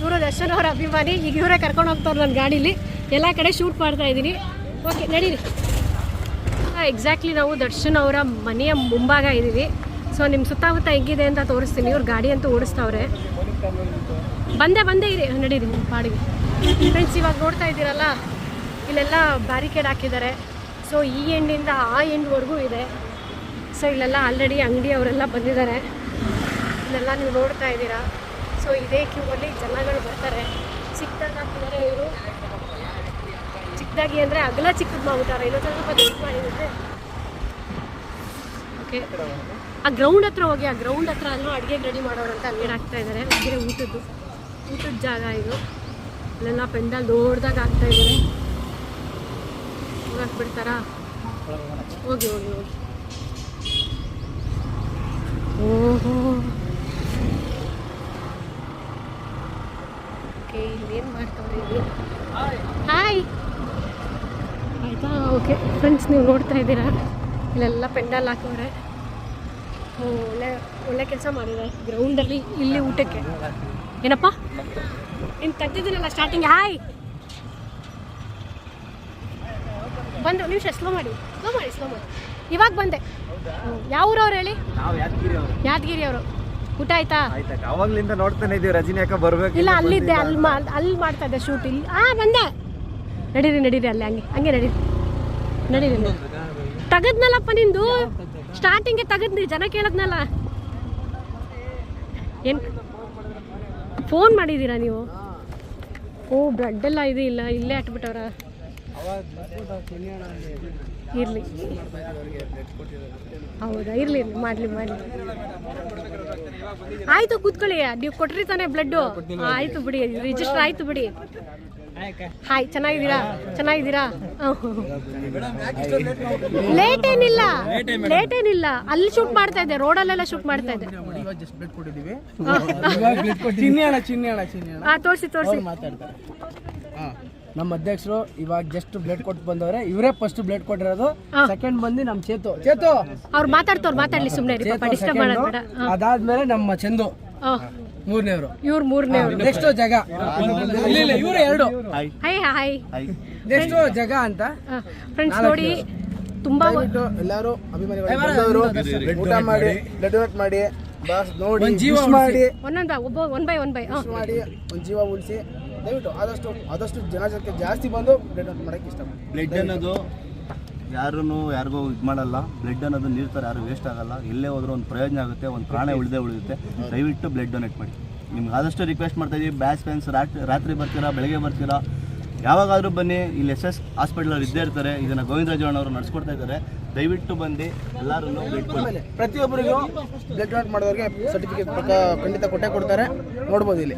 ಇವರು ದರ್ಶನ್ ಅವರ ಅಭಿಮಾನಿ. ಈಗ ಇವರೇ ಕರ್ಕೊಂಡು ಹೋಗ್ತಾರೆ ನನ್ನ ಗಾಡೀಲಿ. ಎಲ್ಲ ಕಡೆ ಶೂಟ್ ಮಾಡ್ತಾ ಇದ್ದೀನಿ. ಓಕೆ ನಡೀರಿ. ಎಕ್ಸಾಕ್ಟ್ಲಿ ನಾವು ದರ್ಶನ್ ಅವರ ಮನೆಯ ಮುಂಭಾಗ ಇದ್ದೀವಿ. ಸೊ ನಿಮ್ಮ ಸುತ್ತಮುತ್ತ ಹೆಂಗಿದೆ ಅಂತ ತೋರಿಸ್ತೀನಿ. ಇವ್ರು ಗಾಡಿ ಅಂತೂ ಓಡಿಸ್ತಾವ್ರೆ. ಬಂದೆ, ಬಂದೇ, ಇರಿ. ನಡೀರಿ ನಿಮ್ಮ ಪಾಡಿಗೆ. ಫ್ರೆಂಡ್ಸ್ ಇವಾಗ ನೋಡ್ತಾ ಇದ್ದೀರಲ್ಲ, ಇಲ್ಲೆಲ್ಲ ಬ್ಯಾರಿಕೇಡ್ ಹಾಕಿದ್ದಾರೆ. ಸೊ ಈ ಎಂಡಿಂದ ಆ ಎಂಡ್ವರೆಗೂ ಇದೆ. ಸೊ ಇಲ್ಲೆಲ್ಲ ಆಲ್ರೆಡಿ ಅಂಗಡಿ ಅವರೆಲ್ಲ ಬಂದಿದ್ದಾರೆ. ಇಲ್ಲೆಲ್ಲ ನೀವು ನೋಡ್ತಾ ಇದ್ದೀರಾ. ಸೊ ಇದೇ ಕ್ಯೂ ಅಲ್ಲಿ ಜನಗಳು ಬರ್ತಾರೆ. ಚಿಕ್ಕದಾಗಿ ಹಾಕಿದ್ದಾರೆ ಇವರು. ಚಿಕ್ಕದಾಗಿ ಅಂದರೆ ಅಗಲ ಚಿಕ್ಕದು ಮಾಡ್ತಾರೆ ಇನ್ನೊಂದು ಸ್ವಲ್ಪ ದೊಡ್ಡ ಮಾಡಿದ್ರೆ ಓಕೆ. ಆ ಗ್ರೌಂಡ್ ಹತ್ರ ಹೋಗಿ ಆ ಗ್ರೌಂಡ್ ಹತ್ರ ಅಲ್ಲೂ ಅಡುಗೆ ರೆಡಿ ಮಾಡೋರು ಅಂತ ಅಲ್ಲಿಗೆ ಹಾಕ್ತಾ ಇದ್ದಾರೆ. ಅಂದರೆ ಊಟದ್ದು. ಊಟದ ಜಾಗ ಇದು. ಅಲ್ಲೆಲ್ಲ ಪೆಂಡಲ್ ದೊಡ್ಡದಾಗ ಹಾಕ್ತಾ ಇದ್ದಾರೆ. ಹೋಗಕ್ಕೆ ಬಿಡ್ತಾರಾ ಹೋಗಿ ಹೋಗಿ ಹೋಗಿ ಓಹೋ ಓಕೆ ಇಲ್ಲೇನು ಮಾಡ್ತಾವ್ರೆ ಇಲ್ಲಿ ಹಾಯ್ ಆಯಿತಾ ಓಕೆ. ಫ್ರೆಂಡ್ಸ್ ನೀವು ನೋಡ್ತಾ ಇದ್ದೀರಾ? ಇಲ್ಲೆಲ್ಲ ಪೆಂಡಲ್ ಹಾಕವ್ರೆ ಒಳ್ಳೆ ಒಳ್ಳೆ ಕೆಲಸ ಮಾಡಿದ್ದಾರೆ. ಗ್ರೌಂಡಲ್ಲಿ ಇಲ್ಲಿ ಊಟಕ್ಕೆ. ಏನಪ್ಪ? ನೀನು ತೆಗ್ದಿದ್ದೀನಲ್ಲ ಸ್ಟಾರ್ಟಿಂಗ್ ಹಾಯ್ ಬಂದು ನಿಮಿಷ ಸ್ಲೋ ಮಾಡಿ. ಸ್ಲೋ ಮಾಡಿ ಸ್ಲೋ ಮಾಡಿ. ಇವಾಗ ಬಂದೆ. ಯಾವ ಊರವ್ರು ಹೇಳಿ? ಯಾದಗಿರಿ ಅವರು. ಊಟ ಆಯ್ತಾ? ಆಯ್ತಾ ಅವಾಗ್ಲಿಂದ ನೋಡ್ತಾನೆ ಇದೀವಿ ರಜನಿ ಅಕ್ಕ ಬರ್ಬೇಕು ಇಲ್ಲ ಅಲ್ಲಿದ್ದೆ ಅಲ್ಲಿ ಅಲ್ಲಿ ಮಾಡ್ತಾ ಇದ್ದೆ ಶೂಟ್ ಇಲ್ಲಿ. ಆ ಬಂದೆ. ನಡೀರಿ ನಡೀರಿ ಅಲ್ಲಿ ಹಂಗೆ ಹಂಗೆ ನಡೀರಿ. ತೆಗದ್ನಲ್ಲಪ್ಪ ನಿಂದು? ಸ್ಟಾರ್ಟಿಂಗ್ಗೆ ತೆಗದ್ನಿ, ಜನ ಕೇಳದ್ನಲ್ಲ. ಏನು ಫೋನ್ ಮಾಡಿದ್ದೀರಾ ನೀವು? ಓ ಬ್ಲಡ್ ಎಲ್ಲ ಇದು ಇಲ್ಲ, ಇಲ್ಲೇ ಹಟ್ಬಿಟ್ಟವ್ರ ಇರಲಿ. ಹೌದಾ? ಇರಲಿ ಮಾಡಲಿ ಮಾಡಲಿ. ಆಯ್ತು, ಕೂತ್ಕೊಳ್ಳಿ. ನೀವು ಕೊಟ್ರಿ ತಾನೇ ಬ್ಲಡ್ಡು ಆಯ್ತು ಬಿಡಿ ರಿಜಿಸ್ಟರ್ ಆಯ್ತು ಬಿಡಿ. ಹಾಯ್ ಚೆನ್ನಾಗಿದ್ದೀರಾ? ಚೆನ್ನಾಗಿದ್ದೀರಾ? ಲೇಟ್ ಏನಿಲ್ಲ. ಲೇಟ್ ಏನಿಲ್ಲ. ಅಲ್ಲಿ ಶೂಟ್ ಮಾಡ್ತಾ ಇದ್ದೆ. ರೋಡಲ್ಲೆಲ್ಲ ಶೂಟ್ ಮಾಡ್ತಾ ಇದ್ದೆ. ಹಾ. ತೋರಿಸಿ ತೋರಿಸಿ. ನಮ್ಮ ಅಧ್ಯಕ್ಷರು ಇವಾಗ ಜಸ್ಟ್ ಬ್ಲಡ್ ಕೊಟ್ಟು ಬಂದವ್ರೆ. ಇವರೇ ಫಸ್ಟ್ ಬ್ಲಡ್ ಕೊಟ್ಟಿರೋದು. ಸೆಕೆಂಡ್ ಬಂದು ನಮ್ಮ ಚೇತು. ಚೇತು! ಅವ್ರು ಮಾತಾಡ್ತವ್ರು ಮಾತಾಡ್ಲಿ ಸುಮ್ಮನೆ ಡಿಸ್ಟರ್ಬ್ ಮಾಡೋದು ಅದಾದ್ಮೇಲೆ ನಮ್ಮ ಚಂದು. ಮೂರನೇವರು. ಇವ್ರು ಮೂರನೇ ನೆಕ್ಸ್ಟ್ ಜಗ. ಇಲ್ಲ ಇಲ್ಲ ಇವರು ಎರಡು. ಹಾಯ್ ಹಾಯ್ ನೆಕ್ಸ್ಟ್ ಜಗ ಅಂತ. ಫ್ರೆಂಡ್ಸ್ ನೋಡಿ ತುಂಬಾ ದಯವಿಟ್ಟು ಎಲ್ಲರೂ ಅಭಿಮಾನಿಗಳು ಬಂದವರು ಊಟ ಮಾಡಿ ಬ್ಲಡ್ ಡೊನೇಟ್ ಮಾಡಿ. ಬಾಸ್ ನೋಡಿ ಜೀವ ಮಾಡಿ. ಒಂದೊಂದು ಒಬ್ಬ one by one by wish ಮಾಡಿ ಒಂದು ಜೀವ ಉಳಿಸಿ. ದಯವಿಟ್ಟು ಆದಷ್ಟು ಆದಷ್ಟು ಜನ ಜನಕ್ಕೆ ಜಾಸ್ತಿ ಬಂದು ಬ್ಲಡ್ ಡೊನೇಟ್ ಮಾಡಕ್ಕೆ ಇಷ್ಟಪಡ್ತೀನಿ. ಬ್ಲಡ್ ಅನ್ನೋದು ಯಾರೂ ಯಾರಿಗೂ ಇದು ಮಾಡಲ್ಲ. ಬ್ಲಡ್ ಅನ್ನೋದು ನೀರು ಥರ ಯಾರು ವೇಸ್ಟ್ ಆಗಲ್ಲ. ಎಲ್ಲೇ ಹೋದ್ರೂ ಒಂದು ಪ್ರಯೋಜನ ಆಗುತ್ತೆ ಒಂದು ಪ್ರಾಣ ಉಳಿದೇ ಉಳಿಯುತ್ತೆ. ದಯವಿಟ್ಟು ಬ್ಲಡ್ ಡೊನೇಟ್ ಮಾಡಿ. ನಿಮ್ಗೆ ಆದಷ್ಟು ರಿಕ್ವೆಸ್ಟ್ ಮಾಡ್ತಾ ಇದೀವಿ ಬ್ಯಾಚ್ ಫ್ಯಾನ್ಸ್ ರಾತ್ರಿ ರಾತ್ರಿ ಬರ್ತೀರಾ ಬೆಳಗ್ಗೆ ಬರ್ತೀರಾ ಯಾವಾಗಾದರೂ ಬನ್ನಿ. ಇಲ್ಲಿ ಎಸ್ ಎಸ್ ಹಾಸ್ಪಿಟ್ಲಲ್ಲಿ ಇದ್ದೇ ಇರ್ತಾರೆ. ಇದನ್ನು ಗೋವಿಂದರಾಜಣ್ಣವರು ನಡೆಸ್ಕೊಡ್ತಾ ಇದ್ದಾರೆ. ದಯವಿಟ್ಟು ಬಂದು ಎಲ್ಲರೂ ಬ್ಲಡ್ ಕೊಡಿ ಆಮೇಲೆ ಪ್ರತಿಯೊಬ್ಬರಿಗೂ ಬ್ಲಡ್ ಡೊನೇಟ್ ಮಾಡೋರಿಗೆ ಸರ್ಟಿಫಿಕೇಟ್ ಖಂಡಿತ ಕೊಟ್ಟೆ ಕೊಡ್ತಾರೆ. ನೋಡ್ಬೋದು ಇಲ್ಲಿ.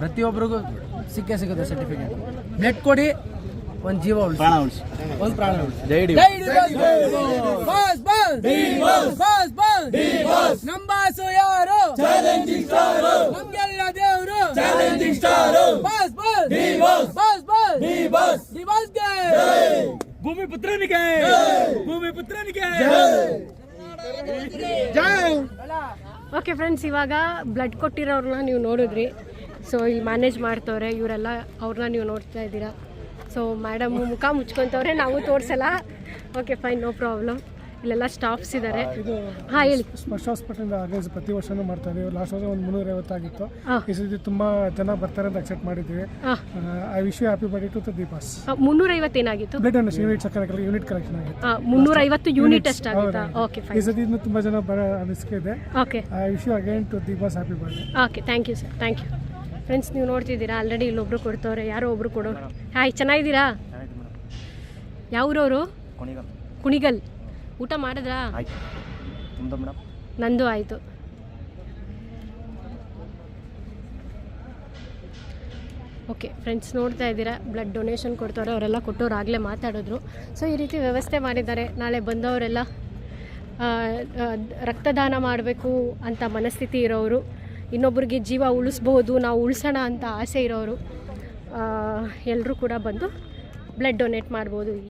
ಪ್ರತಿಯೊಬ್ಬರಿಗೂ ಸಿಕ್ಕೇ ಸಿಗುತ್ತೆ ಸರ್ಟಿಫಿಕೇಟ್ ಬ್ಲಡ್ ಕೊಡಿ. ಒಂದು ಜೀವ ಉಳಿಸಿ. ಪ್ರಾಣ ಉಳಿಸಿ. ಒಂದು ಪ್ರಾಣ ಉಳಿಸಿ. Jai D boss. Boss. Boss boss. ನಮ್ಮ ಬಾಸು. ಯಾರು? ನಮ್ಗೆಲ್ಲ ದೇವರು. Boss boss. Boss. Boss boss. D ಬಸ್ಗೆ. ಭೂಮಿ ಪುತ್ರನಿಗೆ. ಭೂಮಿ ಪುತ್ರನಿಗೆ. ಓಕೆ ಫ್ರೆಂಡ್ಸ್ ಇವಾಗ ಬ್ಲಡ್ ಕೊಟ್ಟಿರೋರನ್ನ ನೀವು ನೋಡಿದ್ರಿ. ಸೊ ಇಲ್ಲಿ ಮ್ಯಾನೇಜ್ ಮಾಡ್ತವ್ರೆ ಇವರೆಲ್ಲ ಅವ್ರನ್ನ ನೀವು ನೋಡ್ತಾ ಇದ್ದೀರಾ. ಸೊ ಮೇಡಮ್ ಮುಖ ಮುಚ್ಕೊಂತವ್ರೆ ನಾವು ತೋರಿಸಲ್ಲ. ಓಕೆ ಫೈನ್ ನೋ ಪ್ರಾಬ್ಲಮ್ ಇಲ್ಲೆಲ್ಲ ಸ್ಟಾಫ್ಸ್ ಇದ್ದಾರೆ ಹಾಂ ಹೇಳಿ. ಸ್ಪರ್ಶ ಹಾಸ್ಪಿಟಲ್ ಆರ್ಗನೈಸ್ ಪ್ರತಿ ವರ್ಷನೂ ಮಾಡ್ತಾ ಇದೀವಿ. ಲಾಸ್ಟ್ ವರ್ಷ ಒಂದು ಮುನ್ನೂರ ಐವತ್ತಾಗಿತ್ತು ಈ ಸತಿ ತುಂಬ ಜನ ಬರ್ತಾರೆ ಅಂತ ಅಕ್ಸೆಪ್ಟ್ ಮಾಡಿದ್ದೀವಿ. I wish you happy birthday to the Deepas ಮುನ್ನೂರೈವತ್ತು ಏನಾಗಿತ್ತು ಬ್ಲಡ್ ಅನ್ನ ಯೂನಿಟ್ ಸಕ್ಕರೆ ಯೂನಿಟ್ ಕಲೆಕ್ಷನ್ ಆಗಿತ್ತು. ಮುನ್ನೂರೈವತ್ತು ಯೂನಿಟ್ ಅಷ್ಟಾಗುತ್ತಾ? ಓಕೆ ಈ ಸತಿ ತುಂಬ ಜನ ಬರೋ ಅನಿಸಿಕೆ ಇದೆ. Okay I wish you again to Deepas happy birthday okay thank you sir thank you friends ನೀವು ನೋಡ್ತಿದ್ದೀರಾ? ಆಲ್ರೆಡಿ ಇಲ್ಲೊಬ್ರು ಕೊಡ್ತವ್ರೆ. ಯಾರೋ ಒಬ್ರು ಕೊಡೋರು ಹಾಯ್ ಚೆನ್ನಾಗಿದ್ದೀರಾ? ಯಾವ್ರವರು ಕುಣಿಗಲ್. ಊಟ ಮಾಡಿದ್ರಾ? ನಂದು ಆಯಿತು. ಓಕೆ ಫ್ರೆಂಡ್ಸ್ ನೋಡ್ತಾ ಇದ್ದೀರಾ? ಬ್ಲಡ್ ಡೊನೇಷನ್ ಕೊಡ್ತಾರೆ ಅವರೆಲ್ಲ ಕೊಟ್ಟವ್ರು ಆಗಲೇ ಮಾತಾಡಿದ್ರು. ಸೊ ಈ ರೀತಿ ವ್ಯವಸ್ಥೆ ಮಾಡಿದ್ದಾರೆ. ನಾಳೆ ಬಂದವರೆಲ್ಲ ರಕ್ತದಾನ ಮಾಡಬೇಕು ಅಂತ ಮನಸ್ಥಿತಿ ಇರೋರು ಇನ್ನೊಬ್ರಿಗೆ ಜೀವ ಉಳಿಸ್ಬೋದು ನಾವು ಉಳಿಸೋಣ ಅಂತ ಆಸೆ ಇರೋರು ಎಲ್ಲರೂ ಕೂಡ ಬಂದು ಬ್ಲಡ್ ಡೊನೇಟ್ ಮಾಡ್ಬೋದು.